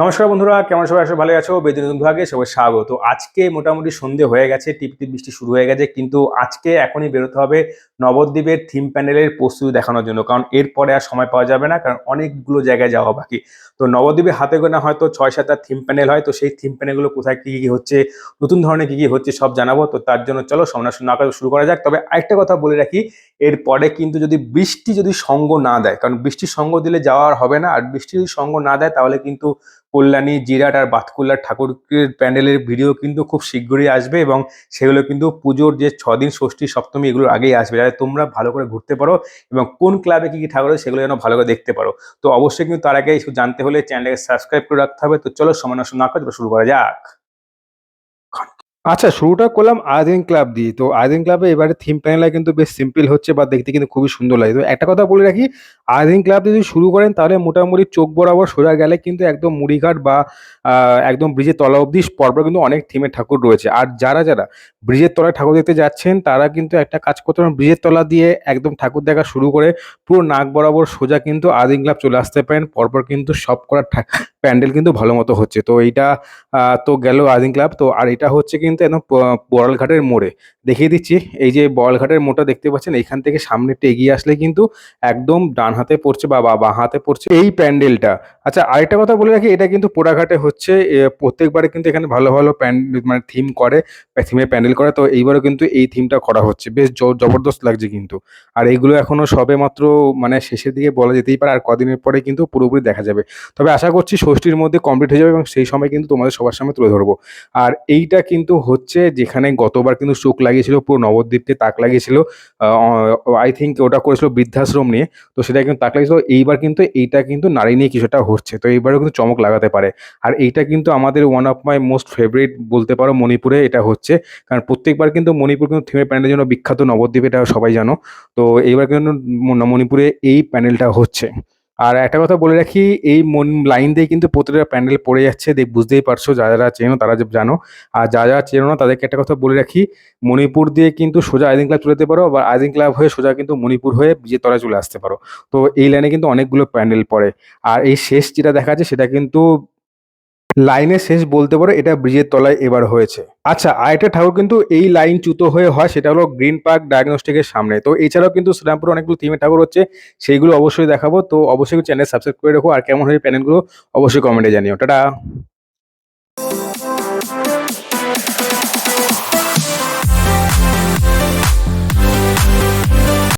নমস্কার বন্ধুরা, কেমন সবাই আসলে ভালো আছো। বেদিন নতুন ভাগে সবাই স্বাগত। আজকে মোটামুটি সন্ধে হয়ে গেছে টিপ টিপ বৃষ্টি শুরু হয়ে গেছে, কিন্তু আজকে এখনই বেরোতে হবে নবদ্বীপের থিম প্যান্ডেলের প্রস্তুতি দেখানোর জন্য, কারণ এরপরে আর সময় পাওয়া যাবে না, কারণ অনেকগুলো জায়গায় যাওয়া বাকি। তো নবদ্বীপে হাতে গোনা হয়তো ছয় সাতটা থিম প্যান্ডেল হয়, তো সেই থিম প্যান্ডেলগুলো কোথায়, কী কী হচ্ছে, নতুন ধরনের কী কী হচ্ছে সব জানাব। তো তার জন্য চলো সমনাশ না করে শুরু করা যাক। তবে আরেকটা কথা বলে রাখি, এরপরে কিন্তু যদি বৃষ্টি যদি সঙ্গ না দেয়, কারণ বৃষ্টির সঙ্গ দিলে যাওয়া আর হবে না, আর বৃষ্টি যদি সঙ্গ না দেয়, তাহলে কিন্তু কল্যাণী, জিরাট আর বাতকুল্লার ঠাকুরের প্যান্ডেলের ভিডিও কিন্তু খুব শীঘ্রই আসবে এবং সেগুলো কিন্তু পুজোর যে ছদিন ষষ্ঠী, সপ্তমী এগুলোর আগেই আসবে। যাতে তোমরা ভালো করে ঘুরতে পারো এবং কোন ক্লাবে কী কী ঠাকুর আছে সেগুলো যেন ভালো করে দেখতে পারো। তো অবশ্যই কিন্তু তার আগে জানতে হলে চ্যানেলটাকে সাবস্ক্রাইব করে রাখতে হবে। তো চলো সময় নষ্ট না করে শুরু করা যাক। আচ্ছা শুরুটা করলাম আয়োদিন ক্লাব দিয়ে তো আয়োদিন ক্লাবে এবারে থিম প্যানেলটা কিন্তু বেশ সিম্পল হচ্ছে বা দেখতে কিন্তু খুবই সুন্দর লাগে। তো একটা কথা বলে রাখি আয়োদিন ক্লাব যদি শুরু করেন তাহলে মোটামুটি চোখ বরাবর সোজা গেলে কিন্তু একদম মুড়িঘাট বা একদম ব্রিজের তলা অবধি পরপর কিন্তু অনেক থিমের ঠাকুর রয়েছে। আর যারা যারা ব্রিজের তলায় ঠাকুর দেখতে যাচ্ছেন, তারা কিন্তু একটা কাজ করতে পারেন, ব্রিজের তলা দিয়ে একদম ঠাকুর দেখা শুরু করে পুরো নাক বরাবর সোজা কিন্তু আয়োদিন ক্লাব চলে আসতে পারেন। পরপর কিন্তু সব করা প্যান্ডেল কিন্তু ভালো মতো হচ্ছে। তো এইটা তো গেল আদিন ক্লাব। তো আর এটা হচ্ছে কিন্তু একদম বড়ালঘাটের মোড়ে। দেখিয়ে দিচ্ছি, এই যে বড়ালঘাটের মোড়টা দেখতে পাচ্ছেন, এখান থেকে সামনে একটু এগিয়ে আসলে কিন্তু একদম ডান হাতে পড়ছে বা- বাঁ হাতে পড়ছে এই প্যান্ডেলটা। আচ্ছা আরেকটা কথা বলে রাখি, এটা কিন্তু পোড়াঘাটে হচ্ছে প্রত্যেকবারে কিন্তু এখানে ভালো ভালো প্যান্ডেল মানে থিম করে থিমে প্যান্ডেল করে, তো এইবারও কিন্তু এই থিমটা করা হচ্ছে। বেশ জবরদস্ত লাগছে কিন্তু। আর এইগুলো এখনও সবে মাত্র মানে শেষের দিকে বলা যেতেই পারে, আর কদিনের পরে কিন্তু পুরোপুরি দেখা যাবে। তবে আশা করছি ষষ্ঠীর মধ্যে কমপ্লিট হয়ে যাবে এবং সেই সময় কিন্তু তোমাদের সবার সামনে তুলে ধরবো। আর এইটা কিন্তু হচ্ছে, যেখানে গতবার কিন্তু চোখ লাগিয়েছিল, পুরো নবদ্বীপকে তাক লাগিয়েছিল আই থিঙ্ক ওটা করেছিল বৃদ্ধাশ্রম নিয়ে, তো সেটা কিন্তু তাক লাগিয়েছিল, এইবার কিন্তু এইটা কিন্তু নারী নিয়ে কিছুটা হচ্ছে তো এইবারও কিন্তু চমক লাগাতে পারে। আর এইটা কিন্তু আমাদের one of my most favourite বলতে পারো মণিপুরে এটা হচ্ছে। কারণ প্রত্যেকবার কিন্তু মণিপুর কিন্তু থিমের প্যান্ডেলের জন্য বিখ্যাত নবদ্বীপ এটা সবাই জানো। তো এইবার কিন্তু মণিপুরে এই প্যানেলটা হচ্ছে। আর একটা কথা বলে রাখি, এই মন লাইন দিয়ে কিন্তু প্রতিটা প্যান্ডেল পড়ে যাচ্ছে। দেখ বুঝতেই পারছ যা যারা চেনো তারা জানো। আর যা যারা চেনো না, তাদেরকে একটা কথা বলে রাখি, মণিপুর দিয়ে কিন্তু সোজা আইদিন ক্লাব চলে যেতে পারো বা আইদিন ক্লাব হয়ে সোজা কিন্তু মণিপুর হয়ে বিজে তলায় চলে আসতে পারো। তো এই লাইনে কিন্তু অনেকগুলো প্যান্ডেল পড়ে। আর এই শেষ যেটা দেখা যাচ্ছে সেটা কিন্তু লাইনের শেষ বলতে পারো, এটা ব্রিজের তলায় এবার হয়েছে। আচ্ছা আরেকটা ঠাকুর কিন্তু এই লাইন চ্যুত হয়ে হয়, সেটা হলো গ্রিন পার্ক ডায়াগনস্টিকের সামনে। তো এছাড়াও কিন্তু শ্রীরামপুর অনেকগুলো থিমের ঠাকুর হচ্ছে, সেইগুলো অবশ্যই দেখাবো। তো অবশ্যই চ্যানেল সাবস্ক্রাইব করে রাখো, আর কেমন হয় প্যানেলগুলো অবশ্যই কমেন্টে জানিও। টাটা!